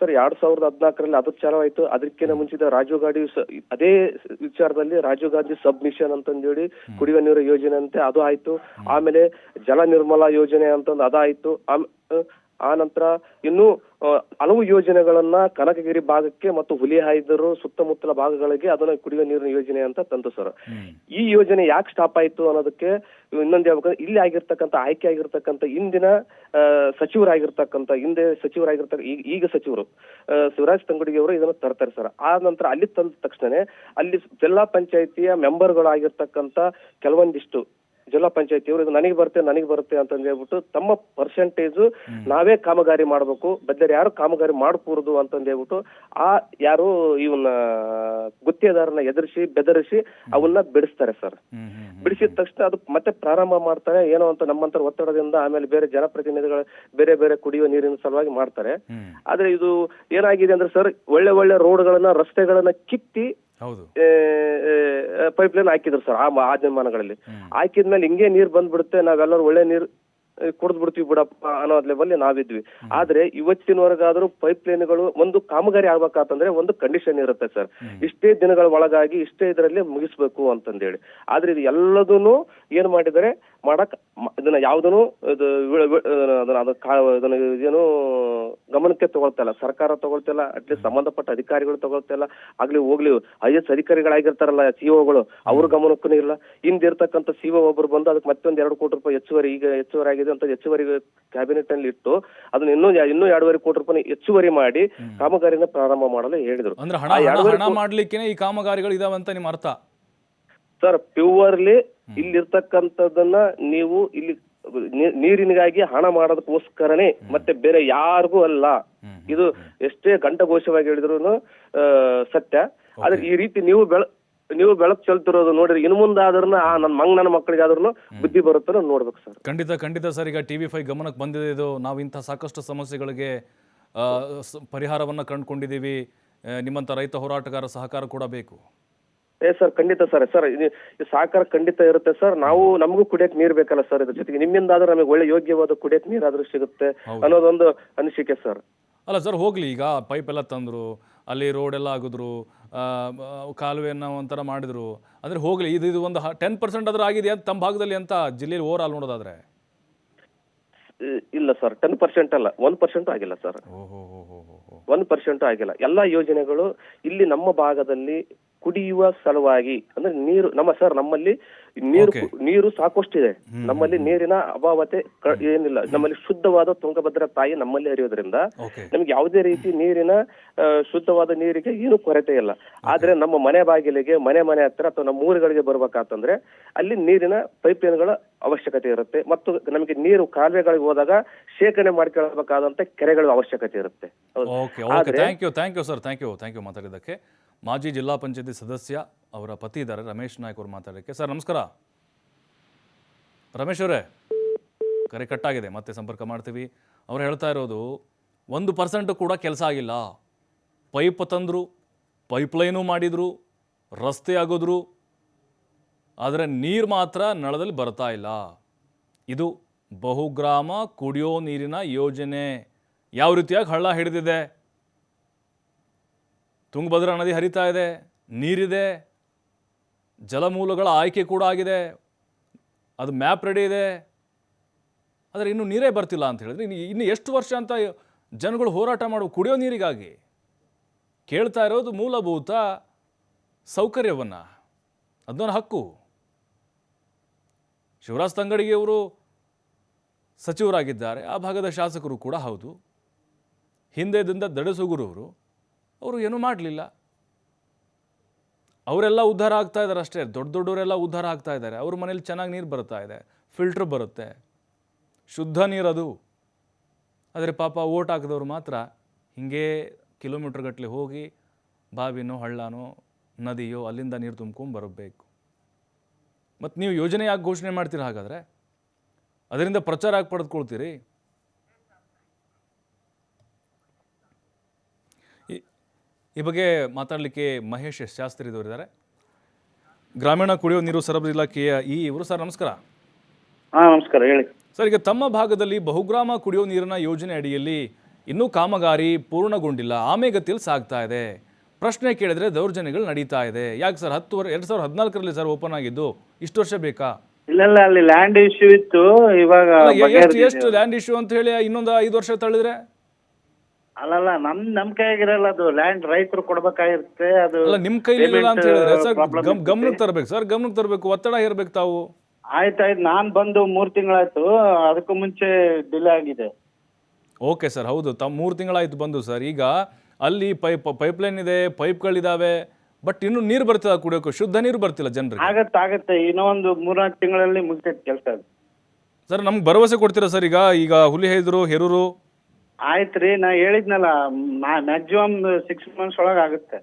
ಸರ್ ಎರಡ್ ಸಾವಿರದ ಹದಿನಾಲ್ಕರಲ್ಲಿ ಅದು ಚಾಲವಾಯಿತು. ಆಯ್ತು ಅದಕ್ಕಿಂತ ಮುಂಚಿತ ರಾಜೀವ್ ಗಾಂಧಿ ಅದೇ ವಿಚಾರದಲ್ಲಿ ರಾಜೀವ್ ಗಾಂಧಿ ಸಬ್ ಮಿಷನ್ ಅಂತಂದೇಳಿ ಕುಡಿಯುವ ನೀರು ಯೋಜನೆ ಅಂತೆ ಅದು ಆಯ್ತು. ಆಮೇಲೆ ಜಲ ನಿರ್ಮಲಾ ಯೋಜನೆ ಅಂತಂದು ಅದಾಯ್ತು. ಆಮ್- ಆ ನಂತರ ಇನ್ನು ಹಲವು ಯೋಜನೆಗಳನ್ನ ಕನಕಗಿರಿ ಭಾಗಕ್ಕೆ ಮತ್ತು ಹುಲಿಹಾಯ್ದರು ಸುತ್ತಮುತ್ತಲ ಭಾಗಗಳಿಗೆ ಅದನ್ನ ಕುಡಿಯುವ ನೀರಿನ ಯೋಜನೆ ಅಂತ ತಂದು ಸರ್. ಈ ಯೋಜನೆ ಯಾಕೆ ಸ್ಟಾಪ್ ಆಯ್ತು ಅನ್ನೋದಕ್ಕೆ ಇನ್ನೊಂದು ಹೇಳ್ಬೇಕಂದ್ರೆ ಇಲ್ಲಿ ಆಗಿರ್ತಕ್ಕಂಥ ಆಯ್ಕೆ ಆಗಿರ್ತಕ್ಕಂಥ ಇಂದಿನ ಸಚಿವರಾಗಿರ್ತಕ್ಕಂತ ಸಚಿವರಾಗಿರ್ತಕ್ಕಂಥ ಹಿಂದೆ ಸಚಿವರಾಗಿರ್ತಕ್ಕ ಈಗ ಸಚಿವರು ಶಿವರಾಜ್ ತಂಗಡಿಗೆ ಅವರು ಇದನ್ನು ತರ್ತಾರೆ ಸರ್. ಆ ನಂತರ ಅಲ್ಲಿ ತಂದ ತಕ್ಷಣ ಅಲ್ಲಿ ಜಿಲ್ಲಾ ಪಂಚಾಯತಿಯ ಮೆಂಬರ್ಗಳಾಗಿರ್ತಕ್ಕಂಥ ಕೆಲವೊಂದಿಷ್ಟು ಜಿಲ್ಲಾ ಪಂಚಾಯತಿಯವರು ಇದು ನನಗೆ ಬರುತ್ತೆ ನನಗೆ ಬರುತ್ತೆ ಅಂತ ಹೇಳ್ಬಿಟ್ಟು ತಮ್ಮ ಪರ್ಸೆಂಟೇಜ್ ನಾವೇ ಕಾಮಗಾರಿ ಮಾಡಬೇಕು. ಬದ್ದರೆ ಯಾರು ಕಾಮಗಾರಿ ಮಾಡಕೂಡದು ಅಂತಂದು ಹೇಳ್ಬಿಟ್ಟು ಆ ಯಾರು ಇವನ್ನ ಗುತ್ತೇದಾರನ ಎದುರಿಸಿ ಬೆದರಿಸಿ ಅವನ್ನ ಬಿಡಿಸ್ತಾರೆ ಸರ್. ಬಿಡಿಸಿದ ತಕ್ಷಣ ಅದು ಮತ್ತೆ ಪ್ರಾರಂಭ ಮಾಡ್ತಾರೆ. ಏನೋ ಅಂತ ನಮ್ಮಂತರ ಒತ್ತಡದಿಂದ ಆಮೇಲೆ ಬೇರೆ ಜನಪ್ರತಿನಿಧಿಗಳ ಬೇರೆ ಬೇರೆ ಕುಡಿಯುವ ನೀರಿನ ಸಲುವಾಗಿ ಮಾಡ್ತಾರೆ. ಆದ್ರೆ ಇದು ಏನಾಗಿದೆ ಅಂದ್ರೆ ಸರ್ ಒಳ್ಳೆ ಒಳ್ಳೆ ರೋಡ್ಗಳನ್ನ ರಸ್ತೆಗಳನ್ನ ಕಿತ್ತಿ ಪೈಪ್ ಲೈನ್ ಹಾಕಿದ್ರು ಸರ್ ಆ ಆ ದಿನಮಾನಗಳಲ್ಲಿ ಹಾಕಿದ್ಮೇಲೆ ಹಿಂಗೆ ನೀರ್ ಬಂದ್ಬಿಡುತ್ತೆ ನಾವೆಲ್ಲರೂ ಒಳ್ಳೆ ನೀರ್ ಕುಡಿದ್ ಬಿಡ್ತೀವಿ ಬಿಡಪ್ಪ ಅನ್ನೋ ಲೆವೆಲ್ ನಾವಿದ್ವಿ. ಆದ್ರೆ ಇವತ್ತಿನವರೆಗಾದ್ರೂ ಪೈಪ್ ಲೈನ್ಗಳು ಒಂದು ಕಾಮಗಾರಿ ಆಗ್ಬೇಕಾತಂದ್ರೆ ಒಂದು ಕಂಡೀಷನ್ ಇರುತ್ತೆ ಸರ್. ಇಷ್ಟೇ ದಿನಗಳ ಒಳಗಾಗಿ ಇಷ್ಟೇ ಇದರಲ್ಲಿ ಮುಗಿಸ್ಬೇಕು ಅಂತಂದೇಳಿ. ಆದ್ರೆ ಇದು ಎಲ್ಲದನ್ನು ಏನ್ ಮಾಡಿದರೆ ಮಾಡಕ್ ಇದನ್ನ ಯಾವ್ದನ್ನು ಇದು ವಿ- ವಿ- ಅದನ್ನ ಅದು ಕಾ- ಇದನ್ನ ಏನು ಗಮನಕ್ಕೆ ತಗೊಳ್ತಲ್ಲ ಸರ್ಕಾರ ತಗೊಳ್ತಿಲ್ಲ ಅಟ್ಲೀಸ್ಟ್ ಸಂಬಂಧಪಟ್ಟ ಅಧಿಕಾರಿಗಳು ತಗೊಳ್ತಿಲ್ಲ ಆಗ್ಲಿ ಹೋಗ್ಲಿ ಐ ಎಸ್ ಅಧಿಕಾರಿಗಳಾಗಿರ್ತಾರಲ್ಲ ಸಿಒಗಳು ಅವ್ರ ಗಮನಕ್ಕೂ ಇಲ್ಲ. ಹಿಂದಿರ್ತಕ್ಕಂಥ ಸಿಒ ಒಬ್ರು ಬಂದು ಅದಕ್ಕೆ ಮತ್ತೊಂದ್ ಎರಡು ಕೋಟಿ ರೂಪಾಯಿ ಹೆಚ್ಚುವರಿ ಈಗ ಹೆಚ್ಚುವರಿ ಆಗಿದೆ ಅಂತ ಹೆಚ್ಚುವರಿ ಕ್ಯಾಬಿನೆಟ್ನಲ್ಲಿ ಇಟ್ಟು ಅದನ್ನ ಇನ್ನೂ ಇನ್ನೂ ಎರಡೂವರೆ ಕೋಟಿ ರೂಪಾಯಿ ಹೆಚ್ಚುವರಿ ಮಾಡಿ ಕಾಮಗಾರಿಯನ್ನು ಪ್ರಾರಂಭ ಮಾಡಲು ಹೇಳಿದ್ರು. ಅಂದ್ರೆ ಹಣ ಆ ಹಣ ಹಣ ಮಾಡ್ಲಿಕ್ಕೆ ಈ ಕಾಮಗಾರಿಗಳು ಇದಾವಂತ ನಿಮ್ಮ ಅರ್ಥ? ಸರ್ ಪ್ಯೂರ್ಲಿ ಇಲ್ಲಿರ್ತಕ್ಕಂಥದ್ದನ್ನ ನೀವು ಇಲ್ಲಿ ನೀರಿನಿಗಾಗಿ ಹಣ ಮಾಡೋದಕ್ಕೋಸ್ಕರನೇ ಮತ್ತೆ ಬೇರೆ ಯಾರಿಗೂ ಅಲ್ಲ. ಇದು ಎಷ್ಟೇ ಗಂಟಘೋಷವಾಗಿ ಹೇಳಿದ್ರು ಸತ್ಯ. ಆದ್ರೆ ಈ ರೀತಿ ನೀವು ಬೆಳ ನೀವು ಬೆಳಕು ಚೆಲ್ತಿರೋದು ನೋಡಿದ್ರೆ ಇನ್ನು ಮುಂದಾದ್ರೂ ಆ ನನ್ನ ಮಂಗ್ ನನ್ನ ಮಕ್ಕಳಿಗಾದ್ರೂ ಬುದ್ಧಿ ಬರುತ್ತೆ ನೋಡ್ಬೇಕು ಸರ್. ಖಂಡಿತ ಖಂಡಿತ ಸರ್. ಈಗ ಟಿವಿ ಫೈವ್ ಗಮನಕ್ಕೆ ಬಂದಿದೆ ಇದು. ನಾವು ಇಂಥ ಸಾಕಷ್ಟು ಸಮಸ್ಯೆಗಳಿಗೆ ಆ, ಸ- ಪರಿಹಾರವನ್ನು ಕಂಡುಕೊಂಡಿದ್ದೀವಿ. ಆ, ನಿಮ್ಮಂಥ ರೈತ ಹೋರಾಟಗಾರ ಸಹಕಾರ ಕೂಡ ಬೇಕು. ಏ ಸರ್ ಖಂಡಿತ ಸರ್. ಸರ್ ಇದು ಇದು ಸಹಕಾರ ಖಂಡಿತ ಇರುತ್ತೆ ಸರ್. ನಾವು ನಮಗೂ ಕುಡಿಯಕ್ ನೀರ್ ಬೇಕಲ್ಲ ಸರ್ ಇದ್ರ ಜೊತೆಗೆ. ನಿಮ್ಮಿಂದ ಆದ್ರೆ ನಮಗೆ ಒಳ್ಳೆ ಯೋಗ್ಯವಾದ ಕುಡಿಯಕ್ ನೀರಾದ್ರೂ ಸಿಗುತ್ತೆ ಅನ್ನೋದೊಂದು ಅನಿಸಿಕೆ ಸರ್. ಅಲ್ಲ ಸರ್ ಹೋಗ್ಲಿ. ಈಗ ಪೈಪ್ ಎಲ್ಲ ತಂದರು. ಅಲ್ಲಿ ರೋಡ್ ಎಲ್ಲ ಆಗಿದ್ರು ಕಾಲುವೆಯನ್ನು ಒಂಥರ ಮಾಡಿದ್ರು. ಅಂದರೆ ಹೋಗಲಿ ಇದು ಇದು ಒಂದು ಟೆನ್ ಪರ್ಸೆಂಟ್ ಆದರೂ ಆಗಿದೆ ಅಂತ ತಮ್ಮ ಭಾಗದಲ್ಲಿ ಅಂತ ಜಿಲ್ಲೆಯಲ್ಲಿ ಓವರ್ ಆಲ್ ನೋಡೋದಾದ್ರೆ? ಇಲ್ಲ ಸರ್ ಟೆನ್ ಪರ್ಸೆಂಟ್ ಅಲ್ಲ ಒನ್ ಪರ್ಸೆಂಟ್ ಆಗಿಲ್ಲ ಸರ್ ಒನ್ ಪರ್ಸೆಂಟ್ ಆಗಿಲ್ಲ. ಎಲ್ಲಾ ಯೋಜನೆಗಳು ಇಲ್ಲಿ ನಮ್ಮ ಭಾಗದಲ್ಲಿ ಕುಡಿಯುವ ಸಲುವಾಗಿ ಅಂದ್ರೆ ನೀರು ನಮ್ಮ ಸರ್ ನಮ್ಮಲ್ಲಿ ನೀರು ನೀರು ನೀರು ಸಾಕಷ್ಟಿದೆ. ನಮ್ಮಲ್ಲಿ ನೀರಿನ ಅಭಾವತೆ ಏನಿಲ್ಲ. ನಮ್ಮಲ್ಲಿ ಶುದ್ಧವಾದ ತುಂಗಭದ್ರಾ ತಾಯಿ ನಮ್ಮಲ್ಲಿ ಹರಿಯೋದ್ರಿಂದ ನಮ್ಗೆ ಯಾವುದೇ ರೀತಿ ನೀರಿನ ಶುದ್ಧವಾದ ನೀರಿಗೆ ಏನು ಕೊರತೆ ಇಲ್ಲ. ಆದ್ರೆ ನಮ್ಮ ಮನೆ ಬಾಗಿಲಿಗೆ ಮನೆ ಮನೆ ಹತ್ರ ಅಥವಾ ನಮ್ಮ ಊರುಗಳಿಗೆ ಬರ್ಬೇಕಾತಂದ್ರೆ ಅಲ್ಲಿ ನೀರಿನ ಪೈಪ್ ಲೈನ್ಗಳ ಅವಶ್ಯಕತೆ ಇರುತ್ತೆ. ಮತ್ತು ನಮಗೆ ನೀರು ಕಾಲುವೆಗಳಿಗೆ ಹೋದಾಗ ಶೇಖರಣೆ ಮಾಡ್ಕೊಳ್ಬೇಕಾದಂತ ಕೆರೆಗಳ ಅವಶ್ಯಕತೆ ಇರುತ್ತೆ. Okay okay thank you thank you sir thank you thank you ಮಾತಾಡಿದ್ದಕ್ಕೆ. ಮಾಜಿ ಜಿಲ್ಲಾ ಪಂಚಾಯತಿ ಸದಸ್ಯ ಅವರ ಪತಿ ಇದ್ದಾರೆ ರಮೇಶ್ ನಾಯ್ಕ ಅವರು ಮಾತಾಡೋಕ್ಕೆ. ಸರ್ ನಮಸ್ಕಾರ. ರಮೇಶ್ ಅವರೇ ಕರೆ ಕಟ್ಟಾಗಿದೆ ಮತ್ತೆ ಸಂಪರ್ಕ ಮಾಡ್ತೀವಿ. ಅವ್ರು ಹೇಳ್ತಾ ಇರೋದು ಒಂದು ಪರ್ಸೆಂಟ್ ಕೂಡ ಕೆಲಸ ಆಗಿಲ್ಲ. ಪೈಪ್ ತಂದರು ಪೈಪ್ಲೈನು ಮಾಡಿದರು ರಸ್ತೆ ಆಗೋದ್ರು ಆದರೆ ನೀರು ಮಾತ್ರ ನಳದಲ್ಲಿ ಬರ್ತಾ ಇಲ್ಲ. ಇದು ಬಹುಗ್ರಾಮ ಕುಡಿಯೋ ನೀರಿನ ಯೋಜನೆ. ಯಾವ ರೀತಿಯಾಗಿ ಹಳ್ಳ ಹಿಡಿದಿದೆ? ತುಂಗಭದ್ರಾ ನದಿ ಹರಿತಾ ಇದೆ, ನೀರಿದೆ, ಜಲಮೂಲಗಳ ಆಯ್ಕೆ ಕೂಡ ಆಗಿದೆ, ಅದು ಮ್ಯಾಪ್ ರೆಡಿ ಇದೆ. ಆದರೆ ಇನ್ನು ನೀರೇ ಬರ್ತಿಲ್ಲ ಅಂತ ಹೇಳಿದ್ರೆ ಇನ್ನು ಇನ್ನು ಎಷ್ಟು ವರ್ಷ ಅಂತ ಜನಗಳು ಹೋರಾಟ ಮಾಡುವ ಕುಡಿಯೋ ನೀರಿಗಾಗಿ ಕೇಳ್ತಾ ಇರೋದು ಮೂಲಭೂತ ಸೌಕರ್ಯವನ್ನು, ಅದನ್ನ ಹಕ್ಕು. ಶಿವರಾಜ್ ತಂಗಡಿಗೆ ಅವರು ಸಚಿವರಾಗಿದ್ದಾರೆ. ಆ ಭಾಗದ ಶಾಸಕರು ಕೂಡ ಹೌದು. ಹಿಂದೆದಿಂದ ದಡಸುಗುರು ಅವರು ಏನೂ ಮಾಡಲಿಲ್ಲ. ಅವರೆಲ್ಲ ಉದ್ಧಾರ ಆಗ್ತಾ ಇದ್ದಾರೆ ಅಷ್ಟೇ. ದೊಡ್ಡ ದೊಡ್ಡವರೆಲ್ಲ ಉದ್ಧಾರ ಆಗ್ತಾ ಇದ್ದಾರೆ. ಅವ್ರ ಮನೇಲಿ ಚೆನ್ನಾಗಿ ನೀರು ಬರ್ತಾ ಇದೆ. ಫಿಲ್ಟ್ರ್ ಬರುತ್ತೆ. ಶುದ್ಧ ನೀರದು ಆದರೆ ಪಾಪ ಓಟ್ ಹಾಕಿದವರು ಮಾತ್ರ ಹಿಂಗೆ ಕಿಲೋಮೀಟ್ರ್ ಗಟ್ಟಲೆ ಹೋಗಿ ಬಾವಿನೋ, ಹಳ್ಳನೋ, ನದಿಯೋ ಅಲ್ಲಿಂದ ನೀರು ತುಂಬ್ಕೊಂಡು ಬರಬೇಕು. ಮತ್ತು ನೀವು ಯೋಜನೆ ಯಾಕೆ ಘೋಷಣೆ ಮಾಡ್ತೀರಾ ಹಾಗಾದರೆ? ಅದರಿಂದ ಪ್ರಚಾರ ಯಾಕೆ ಪಡೆದುಕೊಳ್ತೀರಿ? ಈ- ಬಗ್ಗೆ ಮಾತಾಡಲಿಕ್ಕೆ ಮಹೇಶ್ ಶಾಸ್ತ್ರಿ ಇದ್ದಾರೆ ಗ್ರಾಮೀಣ ಕುಡಿಯುವ ನೀರು ಸರಬರಾಜು ಇಲಾಖೆಯ ಈ ಇವರು. ಸರ್ ನಮಸ್ಕಾರ. ಹಾ ನಮಸ್ಕಾರ ಹೇಳಿ. ಸರ್ ಈಗ ತಮ್ಮ ಭಾಗದಲ್ಲಿ ಬಹುಗ್ರಾಮ ಕುಡಿಯೋ ನೀರಿನ ಯೋಜನೆ ಅಡಿಯಲ್ಲಿ ಇನ್ನೂ ಕಾಮಗಾರಿ ಪೂರ್ಣಗೊಂಡಿಲ್ಲ ಆಮೆಗತಿಯಲ್ಲಿ ಸಾಗ್ತಾ ಇದೆ. ಪ್ರಶ್ನೆ ಕೇಳಿದ್ರೆ ದೌರ್ಜನ್ಯಗಳು ನಡೀತಾ ಇದೆ. ಯಾಕೆ ಸರ್? ಹತ್ತು ವರ್ಷ ಎರಡು ಸಾವಿರದ ಹದಿನಾಲ್ಕರಲ್ಲಿ ಸರ್ ಓಪನ್ ಆಗಿದ್ದು ಇಷ್ಟು ವರ್ಷ ಬೇಕಾ? ಇಲ್ಲ ಇಲ್ಲ ಅಲ್ಲಿ ಲ್ಯಾಂಡ್ ಇಶ್ಯೂ ಇತ್ತು. ಇವಾಗ ಎಷ್ಟು ಎಷ್ಟು ಲ್ಯಾಂಡ್ ಇಶ್ಯೂ ಅಂತ ಹೇಳಿ ಇನ್ನೊಂದು ಐದು ವರ್ಷ ತಳ್ಳಿದ್ರೆ? ಅಲ್ಲಲ್ಲ ನಮ್ ನಮ್ ಕೈಯಾಗಿರಲ್ಲ ಅದು. ಲ್ಯಾಂಡ್ ರೈತರು ಕೊಡ್ಬೇಕಾಗಿರುತ್ತೆ ಅದು ಅಲ್ಲ ನಿಮ್ ಕೈಲಿ ಇಲ್ಲ ಅಂತ ಹೇಳಿದ್ರೆ ಸರ್ ಗಮನಕ್ಕೆ ತರಬೇಕು ಸರ್ ಗಮನಕ್ಕೆ ತರಬೇಕು ಒತ್ತಡ ಇರ್ಬೇಕು ತಾವು? ಆಯ್ತಾಯ್ತು ನಾನ್ ಬಂದು ಮೂರ್ ತಿಂಗಳಾಯ್ತು. ಅದಕ್ಕೂ ಮುಂಚೆ ಡಿಲೇ ಆಗಿದೆ. ಓಕೆ ಸರ್ ಹೌದು. ತಮ್ಮ ಮೂರು ತಿಂಗಳಾಯ್ತು ಬಂದು ಸರ್. ಈಗ ಅಲ್ಲಿ ಪೈಪ್ ಪೈಪ್ಲೈನ್ ಇದೆ ಪೈಪ್ಗಳಿದ್ದಾವೆ ಬಟ್ ಇನ್ನು ನೀರು ಬರ್ತಿಲ್ಲ ಕುಡಿಯೋಕೆ ಶುದ್ಧ ನೀರು ಬರ್ತಿಲ್ಲ ಜನರಿಗೆ. ಆಗತ್ತೆ ಆಗತ್ತೆ. ಇನ್ನೂ ಒಂದು ಮೂರ್ನಾಲ್ಕು ತಿಂಗಳಲ್ಲಿ ಮುಗ್ತೈತೆ ಕೆಲಸ ಅದು. ಸರ್ ನಮ್ಗೆ ಭರವಸೆ ಕೊಡ್ತೀರಾ ಸರ್ ಈಗ ಈಗ ಹುಲಿ ಹೈದರು ಹೆರೂರು? ಆಯ್ತು ರೀ ನಾ ಹೇಳಿದ್ನಲ್ಲ ಮ್ಯಾಕ್ಸಿಮಮ್ ಸಿಕ್ಸ್ ಮಂತ್ಸ್ ಒಳಗೆ ಆಗುತ್ತೆ.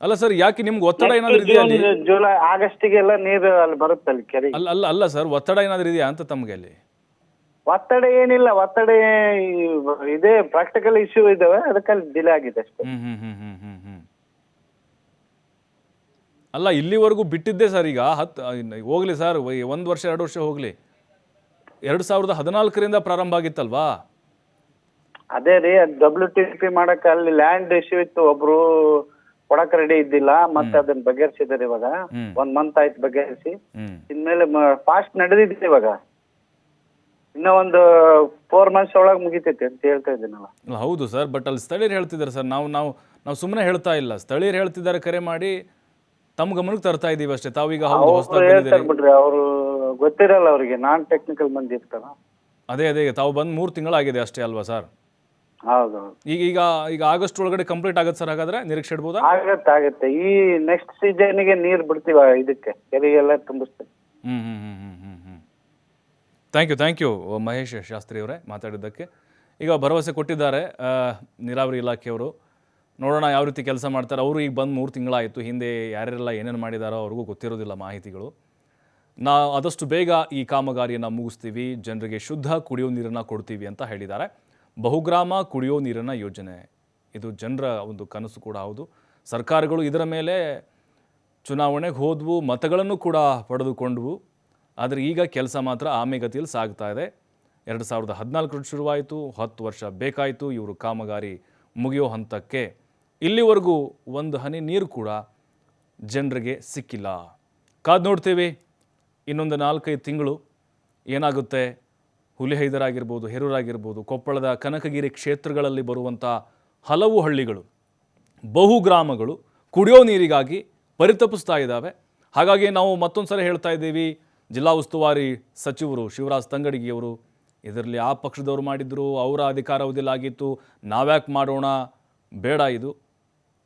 ಅಲ್ಲ ಸರ್ ಯಾಕೆ ನಿಮ್ಗೆ ಒತ್ತಡ ಏನಾದ್ರೂ ಇದೆಯಾ ಅಲ್ಲಿ? ಜೂನ್ ಜುಲೈ ಆಗಸ್ಟಿಗೆಲ್ಲ ನೀರು ಅಲ್ಲಿ ಬರುತ್ತೆ ಅಲ್ಲಿ ಕೆರೆ ಅಲ್ಲ ಅಲ್ಲ ಅಲ್ಲ ಸರ್ ಒತ್ತಡ ಏನಾದ್ರೂ ಇದೆಯಾ ಅಂತ ತಮಗೆ ಅಲ್ಲಿ? ಒತ್ತಡ ಏನಿಲ್ಲ ಒತ್ತಡ ಇದೆ ಪ್ರಾಕ್ಟಿಕಲ್ ಇಶ್ಯೂ ಇದಾವೆ ಅದಕ್ಕೆ ಅಲ್ಲಿ ಡಿಲೇ ಆಗಿದೆ ಅಷ್ಟೇ. ಹ್ಮ್ ಹ್ಮ್ ಹ್ಮ್ ಹ್ಮ್ ಹ್ಮ್ ಹ್ಮ್. ಅಲ್ಲ ಇಲ್ಲಿವರೆಗೂ ಬಿಟ್ಟಿದ್ದೆ ಸರ್ ಈಗ ಹತ್ತು ಹೋಗ್ಲಿ ಸರ್ ಒಂದು ವರ್ಷ ಎರಡು ವರ್ಷ ಹೋಗ್ಲಿ. ಎರಡು ಸಾವಿರದ ಹದಿನಾಲ್ಕರಿಂದ ಪ್ರಾರಂಭ ಆಗಿತ್ತಲ್ವಾ? ಅದೇ ರೀ ಡಬ್ಲ್ಯೂ ಟಿ ಪಿ ಮಾಡಕ್ಕೆ ಅಲ್ಲಿ ಲ್ಯಾಂಡ್ ಇಶ್ಯೂ ಇತ್ತು ಒಬ್ರು ಕೊಡಕ್ ರೆಡಿ ಇದ್ದಿಲ್ಲ ಮತ್ತೆ ಅದನ್ನ ಬಗೆಹರಿಸಿದಾರೆ ಇವಾಗ. ಒಂದ್ ಮಂತ್ ಆಯ್ತು ಬಗೆಹರಿಸಿ. ಇನ್ಮೇಲೆ ಫಾಸ್ಟ್ ನಡೆದಿದ್ದೆ ಇವಾಗ. ಇನ್ನ ಒಂದು ಫೋರ್ ಮಂತ್ಸ್ ಒಳಗೆ ಮುಗಿತೈತಿ ಅಂತ ಹೇಳ್ತಾ ಇದ್ದೀನಲ್ಲ ಅಲ್ಲ, ಹೌದು ಸರ್ ಬಟ್ ಅಲ್ಲಿ ಸ್ಥಳೀಯರು ಹೇಳ್ತಿದ್ದಾರೆ ಸರ್. ನಾವು ನಾವು ನಾವು ಸುಮ್ಮನೆ ಹೇಳ್ತಾ ಇಲ್ಲ. ಸ್ಥಳೀಯರು ಹೇಳ್ತಿದ್ದಾರೆ ಕರೆ ಮಾಡಿ ತಮ್ಮ ಗಮನಕ್ಕೆ ತರ್ತಾ ಇದ್ದೀವಿ ಅಷ್ಟೇ. ತಾವೀಗ ಹೌದು ಅವ್ರು ಹೊಸದಾಗಿ ಹೇಳ್ತಾರೆ ಬಂದಿದ್ದೀರಿ ಬಿಡ್ರಿ ಅವರು ಗೊತ್ತಿರಲ್ಲ ಅವರಿಗೆ. ನಾನ್ ಟೆಕ್ನಿಕಲ್ ಮಂದಿ ಇರ್ತಾರ. ಅದೇ ಅದೇ ತಾವು ಬಂದ್ ಮೂರು ತಿಂಗಳಾಗಿದೆ ಅಷ್ಟೇ ಅಲ್ವಾ ಸರ್? ಹೌದು ಈಗ ಈಗ ಈಗ ಆಗಸ್ಟ್ ಒಳಗಡೆ ಕಂಪ್ಲೀಟ್ ಆಗತ್ತೆ ಸರ್ ಹಾಗಾದ್ರೆ? ನಿರೀಕ್ಷೆ ಇಡ್ಬೋದಾ? ಆಗತ್ತೆ ಆಗತ್ತೆ. ಈ ನೆಕ್ಸ್ಟ್ ಸೀಸನ್ಗೆ ನೀರ್ ಬಿಡ್ತೀವ ಇದಕ್ಕೆ. ಕೆರೆಗೆಲ್ಲ ತುಂಬಿಸ್ತೀವಿ. ಹ್ಮ್ ಹ್ಮ್ ಹ್ಮ್ ಹ್ಮ್ ಹ್ಮ್. Thank you thank you Mahesh Shastri ಅವರೇ ಮಾತಾಡಿದ್ದಕ್ಕೆ. ಈಗ ಭರವಸೆ ಕೊಟ್ಟಿದ್ದಾರೆ ನೀರಾವರಿ ಇಲಾಖೆಯವರು. ನೋಡೋಣ ಯಾವ ರೀತಿ ಕೆಲಸ ಮಾಡ್ತಾರೆ. ಅವರು ಈಗ ಬಂದು ಮೂರು ತಿಂಗಳಾಯಿತು. ಹಿಂದೆ ಯಾರ್ಯಾರೆಲ್ಲ ಏನೇನು ಮಾಡಿದಾರೋ ಅವ್ರಿಗೂ ಗೊತ್ತಿರೋದಿಲ್ಲ ಮಾಹಿತಿಗಳು. ನಾ ಆದಷ್ಟು ಬೇಗ ಈ ಕಾಮಗಾರಿಯನ್ನು ಮುಗಿಸ್ತೀವಿ. ಜನರಿಗೆ ಶುದ್ಧ ಕುಡಿಯೋ ನೀರನ್ನು ಕೊಡ್ತೀವಿ ಅಂತ ಹೇಳಿದ್ದಾರೆ. ಬಹುಗ್ರಾಮ ಕುಡಿಯೋ ನೀರಿನ ಯೋಜನೆ. ಇದು ಜನರ ಒಂದು ಕನಸು ಕೂಡ ಹೌದು. ಸರ್ಕಾರಗಳು ಇದರ ಮೇಲೆ ಚುನಾವಣೆಗೆ ಹೋದ್ವು, ಮತಗಳನ್ನು ಕೂಡ ಪಡೆದುಕೊಂಡ್ವು. ಆದರೆ ಈಗ ಕೆಲಸ ಮಾತ್ರ ಆಮೆಗತಿಯಲ್ಲಿ ಸಾಗ್ತಾ ಇದೆ. ಎರಡು ಸಾವಿರದ ಹದಿನಾಲ್ಕರಲ್ಲಿ ಶುರುವಾಯಿತು, ಹತ್ತು ವರ್ಷ ಬೇಕಾಯಿತು, ಇವರು ಕಾಮಗಾರಿ ಮುಗಿಯೋ ಹಂತಕ್ಕೆ. ಇಲ್ಲಿವರೆಗೂ ಒಂದು ಹನಿ ನೀರು ಕೂಡ ಜನರಿಗೆ ಸಿಕ್ಕಿಲ್ಲ. ಕಾದು ನೋಡ್ತೀವಿ. ಇನ್ನೊಂದು ನಾಲ್ಕೈದು ತಿಂಗಳು ಏನಾಗುತ್ತೆ? ಹುಲಿಹೈದರಾಗಿರ್ಬೋದು, ಹೆರೂರಾಗಿರ್ಬೋದು, ಕೊಪ್ಪಳದ ಕನಕಗಿರಿ ಕ್ಷೇತ್ರಗಳಲ್ಲಿ ಬರುವಂಥ ಹಲವು ಹಳ್ಳಿಗಳು, ಬಹು ಗ್ರಾಮಗಳು ಕುಡಿಯೋ ನೀರಿಗಾಗಿ ಪರಿತಪಿಸ್ತಾ ಇದ್ದಾವೆ. ಹಾಗಾಗಿ ನಾವು ಮತ್ತೊಂದು ಸಲ ಹೇಳ್ತಾ ಇದ್ದೀವಿ ಜಿಲ್ಲಾ ಉಸ್ತುವಾರಿ ಸಚಿವರು ಶಿವರಾಜ್ ತಂಗಡಿಗಿಯವರು ಇದರಲ್ಲಿ ಆ ಪಕ್ಷದವರು ಮಾಡಿದ್ರು, ಅವರ ಅಧಿಕಾರಾವಧಿಯಲ್ಲಿ ಆಗಿತ್ತು, ನಾವ್ಯಾಕೆ ಮಾಡೋಣ, ಬೇಡ ಇದು.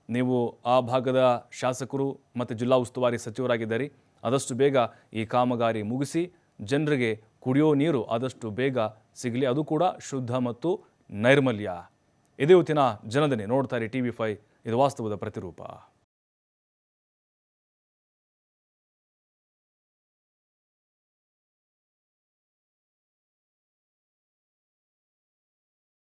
ನೀವು ಆ ಭಾಗದ ಶಾಸಕರು ಮತ್ತು ಜಿಲ್ಲಾ ಉಸ್ತುವಾರಿ ಸಚಿವರಾಗಿದ್ದಾರೆ. ಆದಷ್ಟು ಬೇಗ ಈ ಕಾಮಗಾರಿ ಮುಗಿಸಿ, ಜನರಿಗೆ ಕುಡಿಯೋ ನೀರು ಆದಷ್ಟು ಬೇಗ ಸಿಗಲಿ. ಅದು ಕೂಡ ಶುದ್ಧ ಮತ್ತು ನೈರ್ಮಲ್ಯ. ಇದೇ ಇವತ್ತಿನ ಜನದನೆ ನೋಡ್ತಾರೆ ಟಿ ವಿ ಫೈ ಇದು ವಾಸ್ತವದ ಪ್ರತಿರೂಪ.